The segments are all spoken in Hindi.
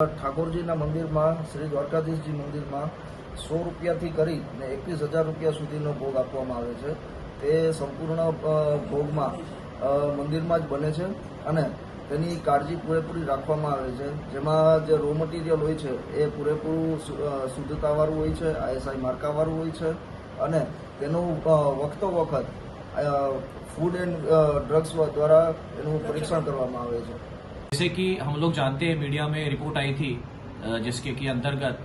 ઠાકોરજીના મંદિરમાં, શ્રી દ્વારકાધીશજી મંદિરમાં સો રૂપિયાથી કરીને એકવીસ હજાર રૂપિયા સુધીનો ભોગ આપવામાં આવે છે. તે સંપૂર્ણ ભોગમાં મંદિરમાં જ બને છે અને તેની કાળજી પૂરેપૂરી રાખવામાં આવે છે. જેમાં જે રો મટીરિયલ હોય છે, એ પૂરેપૂરું શુદ્ધતાવાળું હોય છે, આઈએસઆઈ માર્કાવાળું હોય છે અને તેનું વખતો વખત ફૂડ એન્ડ ડ્રગ્સ દ્વારા એનું પરીક્ષણ કરવામાં આવે છે. जैसे कि हम लोग जानते हैं, मीडिया में रिपोर्ट आई थी जिसके की अंतर्गत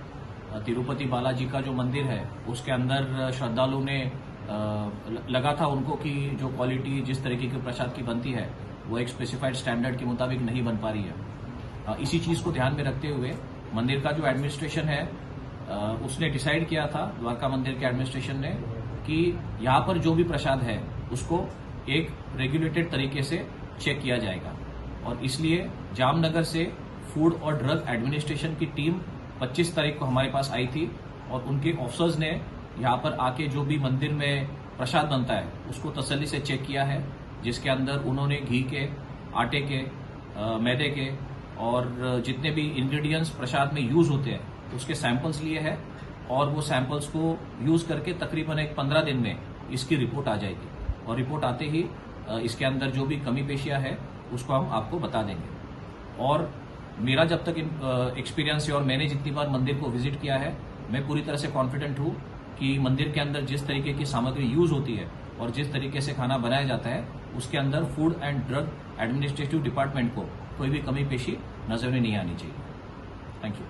तिरुपति बालाजी का जो मंदिर है, उसके अंदर श्रद्धालु ने लगा था उनको कि जो क्वालिटी जिस तरीके की प्रसाद की बनती है, वो एक स्पेसिफाइड स्टैंडर्ड के मुताबिक नहीं बन पा रही है। इसी चीज़ को ध्यान में रखते हुए, मंदिर का जो एडमिनिस्ट्रेशन है उसने डिसाइड किया था, द्वारका मंदिर के एडमिनिस्ट्रेशन ने, कि यहाँ पर जो भी प्रसाद है, उसको एक रेगुलेटेड तरीके से चेक किया जाएगा। और इसलिए जामनगर से फ़ूड और ड्रग एडमिनिस्ट्रेशन की टीम 25 तारीख को हमारे पास आई थी और उनके ऑफिसर्स ने यहाँ पर आके जो भी मंदिर में प्रसाद बनता है उसको तसल्ली से चेक किया है जिसके अंदर उन्होंने घी के आटे के अ, मैदे के और जितने भी इंग्रेडिएंट्स प्रसाद में यूज़ होते हैं उसके सैंपल्स लिए हैं और वो सैंपल्स को यूज़ करके तकरीबन एक पंद्रह दिन में इसकी रिपोर्ट आ जाएगी। और रिपोर्ट आते ही इसके अंदर जो भी कमी पेशियाँ है उसको हम आपको बता देंगे। और मेरा जब तक एक्सपीरियंस है और मैंने जितनी बार मंदिर को विज़िट किया है, मैं पूरी तरह से कॉन्फिडेंट हूँ कि मंदिर के अंदर जिस तरीके की सामग्री यूज़ होती है और जिस तरीके से खाना बनाया जाता है, उसके अंदर food and drug administrative department को कोई भी कमी पेशी नज़र में नहीं आनी चाहिए। Thank you